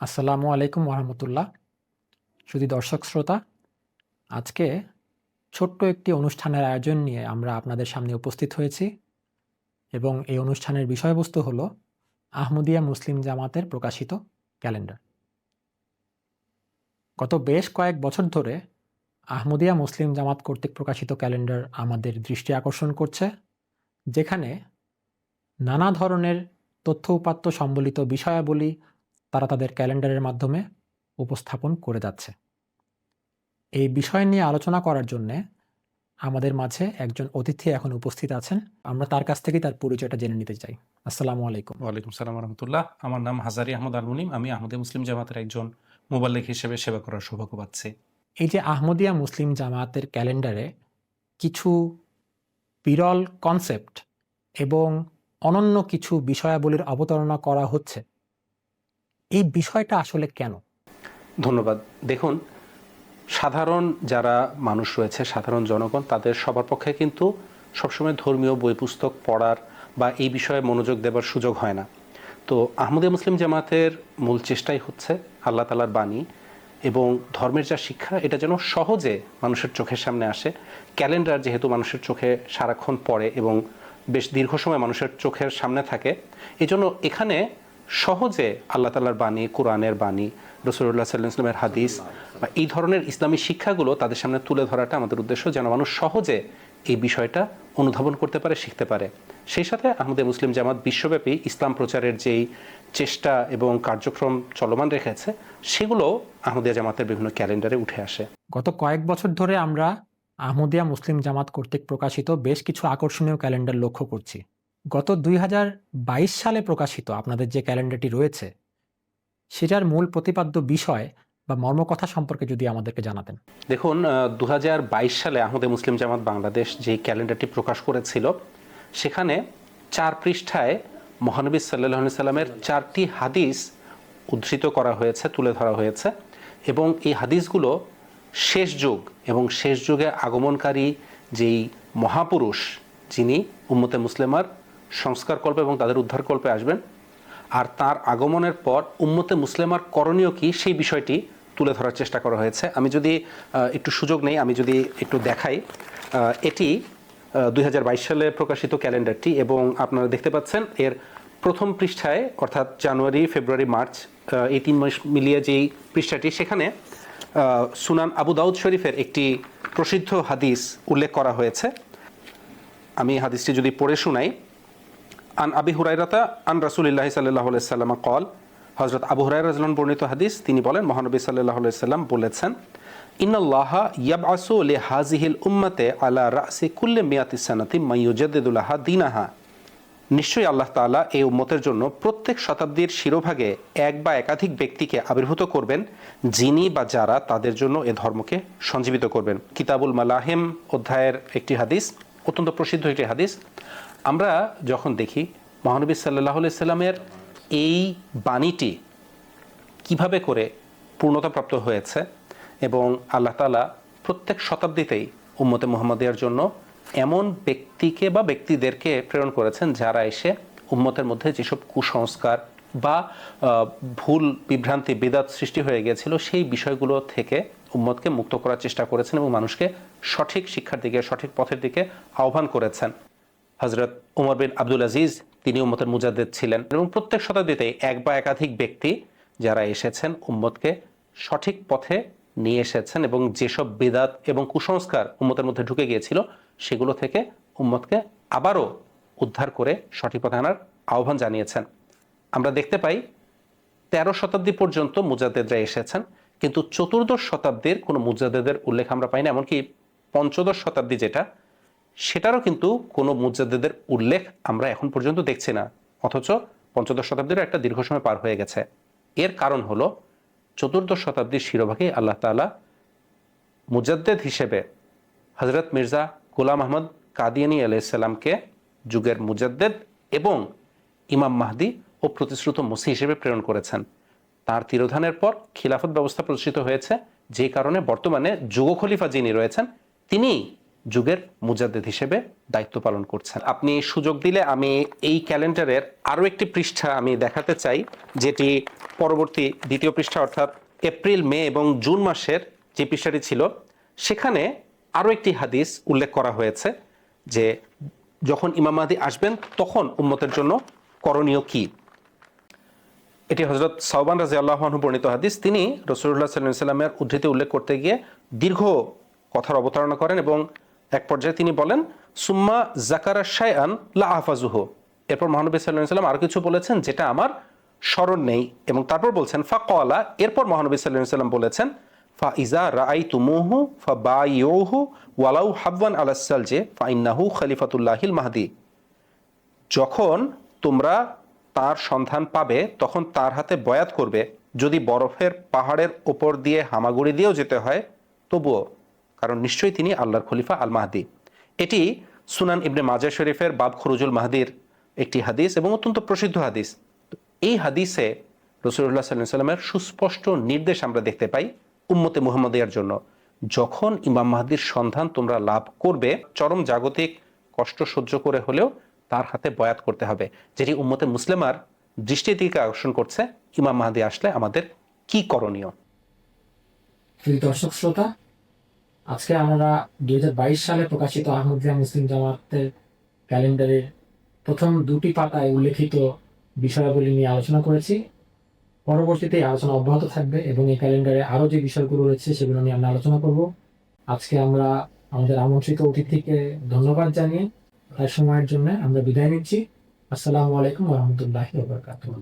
আসসালামু আলাইকুম ওরহমতুল্লাহ শুধু দর্শক শ্রোতা, আজকে ছোট্ট একটি অনুষ্ঠানের আয়োজন নিয়ে আমরা আপনাদের সামনে উপস্থিত হয়েছি এবং এই অনুষ্ঠানের বিষয়বস্তু হলো আহমদিয়া মুসলিম জামাতের প্রকাশিত ক্যালেন্ডার। গত বেশ কয়েক বছর ধরে আহমদিয়া মুসলিম জামাত কর্তৃক প্রকাশিত ক্যালেন্ডার আমাদের দৃষ্টি আকর্ষণ করছে, যেখানে নানা ধরনের তথ্য উপাত্ত সম্বলিত বিষয়াবলী তারা তাদের ক্যালেন্ডারের মাধ্যমে উপস্থাপন করে যাচ্ছে। এই বিষয় নিয়ে আলোচনা করার জন্যে আমাদের মাঝে একজন অতিথি এখন উপস্থিত আছেন। আমরা তার কাছ থেকেই তার পরিচয়টা জেনে নিতে চাই। আসসালামু আলাইকুম। ওয়ালাইকুম সালাম রহমতুল্লাহ আমার নাম হাজারি আহমদ আল মুনিম আমি আহমদে মুসলিম জামাতের একজন মোবাল্লিক হিসেবে সেবা করার সৌভাগ্য পাচ্ছি। এই যে আহমদিয়া মুসলিম জামাতের ক্যালেন্ডারে কিছু বিরল কনসেপ্ট এবং অনন্য কিছু বিষয়াবলীর অবতারণা করা হচ্ছে এই বিষয়টা আসলে কেন? ধন্যবাদ। দেখুন, সাধারণ যারা মানুষ রয়েছে, সাধারণ জনগণ, তাদের সবার পক্ষে কিন্তু সবসময় ধর্মীয় বই পুস্তক পড়ার বা এই বিষয়ে মনোযোগ দেবার সুযোগ হয় না। তো আহমদে মুসলিম জামাতের মূল চেষ্টাই হচ্ছে আল্লাহ তালার বাণী এবং ধর্মের যা শিক্ষা, এটা যেন সহজে মানুষের চোখের সামনে আসে। ক্যালেন্ডার যেহেতু মানুষের চোখে সারাক্ষণ পড়ে এবং বেশ দীর্ঘ সময় মানুষের চোখের সামনে থাকে এই জন্য এখানে সহজে আল্লাহ তালার বাণী, কোরআনের বাণী রসুল্লাহ সাল্লাহ ইসলামের হাদিস বা এই ধরনের ইসলামী শিক্ষাগুলো তাদের সামনে তুলে ধরাটা আমাদের উদ্দেশ্য, যেন মানুষ সহজে এই বিষয়টা অনুধাবন করতে পারে, শিখতে পারে। সেই সাথে আমাদের মুসলিম জামাত বিশ্বব্যাপী ইসলাম প্রচারের যেই চেষ্টা এবং কার্যক্রম চলমান রেখেছে, সেগুলো আহমদিয়া জামাতের বিভিন্ন ক্যালেন্ডারে উঠে আসে। গত কয়েক বছর ধরে আমরা আহমদিয়া মুসলিম জামাত কর্তৃক প্রকাশিত বেশ কিছু আকর্ষণীয় ক্যালেন্ডার লক্ষ্য করছি। গত দুই হাজার বাইশ সালে প্রকাশিত আপনাদের যে ক্যালেন্ডারটি রয়েছে, সেটার মূল প্রতিপাদ্য বিষয় বা মর্মকথা সম্পর্কে যদি আমাদেরকে জানাতেন। দেখুন দু হাজার বাইশ সালে আহমদে মুসলিম জামাত বাংলাদেশ যে ক্যালেন্ডারটি প্রকাশ করেছিল, সেখানে চার পৃষ্ঠায় মহানবী সাল্লাহ সাল্লামের চারটি হাদিস উদ্ধৃত করা হয়েছে, তুলে ধরা হয়েছে এবং এই হাদিসগুলো শেষ যুগ এবং শেষ যুগে আগমনকারী যেই মহাপুরুষ, যিনি উম্মতে মুসলিমার সংস্কার কল্পে এবং তাদের উদ্ধার কল্পে আসবেন। আর তার আগমনের পর উম্মতে মুসলিমার করণীয় কি সেই বিষয়টি তুলে ধরার চেষ্টা করা হয়েছে। আমি যদি একটু সুযোগ নেই, আমি যদি একটু দেখাই। এটি দু হাজার বাইশ সালে প্রকাশিত ক্যালেন্ডারটি এবং আপনারা দেখতে পাচ্ছেন এর প্রথম পৃষ্ঠায়, অর্থাৎ জানুয়ারি, ফেব্রুয়ারি, মার্চ এই তিন মাস মিলিয়ে যেই পৃষ্ঠাটি, সেখানে সুনান আবু দাউদ শরীফের একটি প্রসিদ্ধ হাদিস উল্লেখ করা হয়েছে। আমি হাদিসটি যদি পড়ে শোনাই আন আবি হুরাইরাতা আন রাসুলিল্লাহ সাল্লাহ সাল্লাম কল হজরত আবু হুরাই রাজলান বর্ণিত হাদিস, তিনি বলেন, মহানবী সাল্লাহ সাল্লাম বলেছেন, ইন্নাল্লাহ ইয়াব আসু লে হাজিহিল উম্মতে আলা রাসি কুল্লে মিয়াতি সানাতি মাইয়ুজাদ্দিদুল্লাহা দিনাহা। নিশ্চয়ই আল্লাহ তাআলা এই উম্মতের জন্য প্রত্যেক শতাব্দীর শিরোভাগে এক বা একাধিক ব্যক্তিকে আবির্ভূত করবেন, যিনি বা যারা তাদের জন্য এ ধর্মকে সঞ্জীবিত করবেন। কিতাবুল মালাহিম অধ্যায়ের একটি হাদিস, অত্যন্ত প্রসিদ্ধ একটি হাদিস আমরা যখন দেখি, মহানবী সাল্লাহ সাল্লামের এই বাণীটি কীভাবে করে পূর্ণতাপ্রাপ্ত হয়েছে এবং আল্লাহ তালা প্রত্যেক শতাব্দীতেই উম্মতে মোহাম্মদিয়ার জন্য এমন ব্যক্তিকে বা ব্যক্তিদেরকে প্রেরণ করেছেন যারা এসে উম্মতের মধ্যে যেসব কুসংস্কার বা ভুল, বিভ্রান্তি, বেদাত সৃষ্টি হয়ে গিয়েছিল, সেই বিষয়গুলো থেকে উম্মতকে মুক্ত করার চেষ্টা করেছেন এবং মানুষকে সঠিক শিক্ষার দিকে, সঠিক পথের দিকে আহ্বান করেছেন। হজরত উমর বিন আব্দুল আজিজ, তিনি উম্মতের মুজাদ্দেদ ছিলেন। এবং প্রত্যেক শতাব্দীতে এক বা একাধিক ব্যক্তি যারা এসেছেন উম্মতকে সঠিক পথে নিয়ে এসেছেন এবং যেসব বেদাত এবং কুসংস্কার উম্মতের মধ্যে ঢুকে গিয়েছিল, সেগুলো থেকে উম্মতকে আবারও উদ্ধার করে সঠিক পথে আনার আহ্বান জানিয়েছেন। আমরা দেখতে পাই, তেরো শতাব্দী পর্যন্ত মুজাদ্দেদরা এসেছেন, কিন্তু চতুর্দশ শতাব্দীর কোনো মুজাদ্দেদের উল্লেখ আমরা পাই না, এমনকি পঞ্চদশ শতাব্দী যেটা সেটারও কিন্তু কোনো মুজাদ্দেদের উল্লেখ আমরা এখন পর্যন্ত দেখছি না। অথচ পঞ্চদশ শতাব্দীরও একটা দীর্ঘ সময় পার হয়ে গেছে। এর কারণ হলো চতুর্দশ শতাব্দীর শিরোভাগে আল্লাহ তালা মুজাদ্দেদ হিসেবে হজরত মির্জা গোলাম আহমদ কাদিয়ানি আলাইসাল্লামকে যুগের মুজাদ্দেদ এবং ইমাম মাহদি ও প্রতিশ্রুত মুসি হিসেবে প্রেরণ করেছেন। তার তিরোধানের পর খিলাফত ব্যবস্থা প্রতিষ্ঠিত হয়েছে। যে কারণে বর্তমানে যুগ খলিফা যিনি রয়েছেন, তিনি যুগের মুজাদ্দেদ হিসেবে দায়িত্ব পালন করছেন। আপনি সুযোগ দিলে আমি এই ক্যালেন্ডারের আরও একটি পৃষ্ঠা আমি দেখাতে চাই, যেটি পরবর্তী দ্বিতীয় পৃষ্ঠা অর্থাৎ এপ্রিল, মে এবং জুন মাসের যে পৃষ্ঠাটি ছিল, সেখানে আরও একটি হাদিস উল্লেখ করা হয়েছে যে যখন ইমাম আসবেন, তখন উম্মতের জন্য করণীয় কি? এটি হজরত সাউবান রাজি আল্লাহ বর্ণিত হাদিস। তিনি রসুল্লাহ সাল্লাম সাল্লামের উদ্ধৃতি উল্লেখ করতে গিয়ে দীর্ঘ কথার অবতারণা করেন এবং এক পর্যায়ে তিনি বলেন, সুম্মা জাকারা শায়ান লা আহফাজুহ এরপর মহানবী সাল্লাহ সাল্লাম আরও কিছু বলেছেন যেটা আমার স্মরণ নেই এবং তারপর বলছেন ফা কলা এরপর মহানবী সাল্লাহ সাল্লাম বলেছেন, ফা ইজা রাই তুমুহু ফা বাইহু ওয়ালাউ হাব্বান আলাসাল যে ফা ইন্নাহু খলিফাতুল্লাহিল মাহদি। যখন তোমরা তার সন্ধান পাবে, তখন তার হাতে বয়াত করবে। যদি বরফের পাহাড়ের ওপর দিয়ে হামাগুড়ি দিয়েও যেতে হয়, তবুও কারণ নিশ্চয়ই তিনি আল্লাহর খলিফা আল মাহদি এটি সুনান ইবনে মাজা শরীফের বাব খরুজুল মাহদির একটি হাদিস এবং অত্যন্ত প্রসিদ্ধ হাদিস। এই হাদিসে রসুল্লাহ সাল্লাম সাল্লামের সুস্পষ্ট নির্দেশ আমরা দেখতে পাই উম্মতে মুহাম্মদিয়ার জন্য। যখন ইমাম মাহদির সন্ধান তোমরা লাভ করবে, চরম জাগতিক কষ্ট সহ্য করে হলেও তার হাতে বয়াত করতে হবে। যেটি উম্মতে মুসলিমার দৃষ্টি দিকে আকর্ষণ করছে, ইমাম মাহাদি আসলে আমাদের কি করণীয়? দর্শক, শ্রোতা আজকে আমরা দু হাজার বাইশ সালে প্রকাশিত আহমদিয়া মুসলিম জামাতের ক্যালেন্ডারের প্রথম দুটি পাতায় উল্লেখিত বিষয়াবলী নিয়ে আলোচনা করেছি। পরবর্তীতে আলোচনা অব্যাহত থাকবে এবং এই ক্যালেন্ডারে আরও যে বিষয়গুলো রয়েছে সেগুলো নিয়ে আমরা আলোচনা করব। আজকে আমরা আমাদের আমন্ত্রিত অতিথিকে ধন্যবাদ জানিয়ে তার সময়ের জন্য আমরা বিদায় নিচ্ছি। আসসালামু আলাইকুম রহমতুল্লাহ